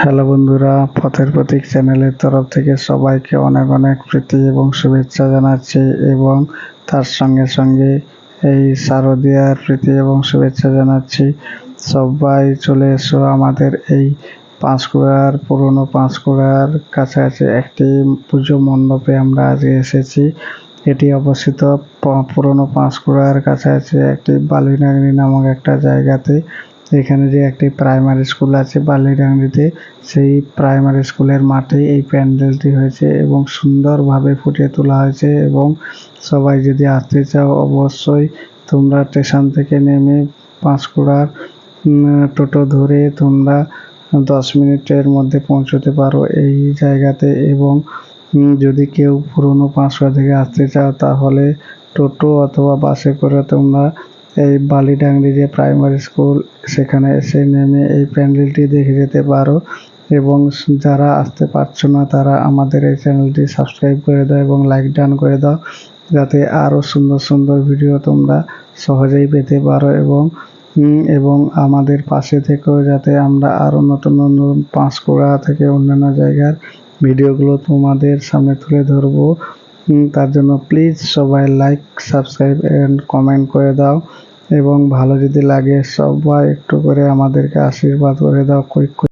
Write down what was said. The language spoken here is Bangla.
হ্যালো বন্ধুরা, পথের প্রতীক চ্যানেলের তরফ থেকে সবাইকে অনেক অনেক প্রীতি এবং শুভেচ্ছা জানাচ্ছি এবং তার সঙ্গে সঙ্গে এই শারদীয়ার প্রীতি এবং শুভেচ্ছা জানাচ্ছি। সবাই চলে এসো আমাদের এই পাঁশকুড়ার পুরনো পাঁশকুড়ার কাছাকাছি একটি পুজো মণ্ডপে আমরা আজ এসেছি। এটি অবস্থিত পুরনো পাঁশকুড়ার কাছাকাছি একটি বালিনাগরি নামক একটা জায়গাতে। এখানে যে একটি প্রাইমারি স্কুল আছে বালিডাংরিতে সেই প্রাইমারি স্কুলের মাঠে এই প্যান্ডেলটি হয়েছে এবং সুন্দরভাবে ফুটিয়ে তোলা হয়েছে এবং সবাই যদি আসতে চাও অবশ্যই তোমরা স্টেশন থেকে নেমে পাঁশকুড়ার টোটো ধরে তোমরা দশ মিনিটের মধ্যে পৌঁছতে পারো এই জায়গাতে এবং যদি কেউ পুরনো পাঁশকুড়া থেকে আসতে চাও তাহলে টোটো অথবা বাসে করে তোমরা এই বালিডাংরি যে প্রাইমারি স্কুল সেখানে এসে নেমে এই প্যান্ডেলটি দেখে যেতে পারো এবং যারা আসতে পারছ না, তারা আমাদের এই চ্যানেলটি সাবস্ক্রাইব করে দাও এবং লাইক ডান করে দাও, যাতে আরও সুন্দর সুন্দর ভিডিও তোমরা সহজেই পেতে পারো এবং এবং আমাদের পাশে থেকেও যাতে আমরা আরও নতুন নতুন পাঁশকুড়া থেকে অন্যান্য জায়গার ভিডিওগুলো তোমাদের সামনে তুলে ধরবো। তার জন্য প্লিজ সবাই লাইক সাবস্ক্রাইব অ্যান্ড কমেন্ট করে দাও। এবং ভালো যদি লাগে সবাই একটু করে আমাদেরকে আশীর্বাদ করে দাও। কুইক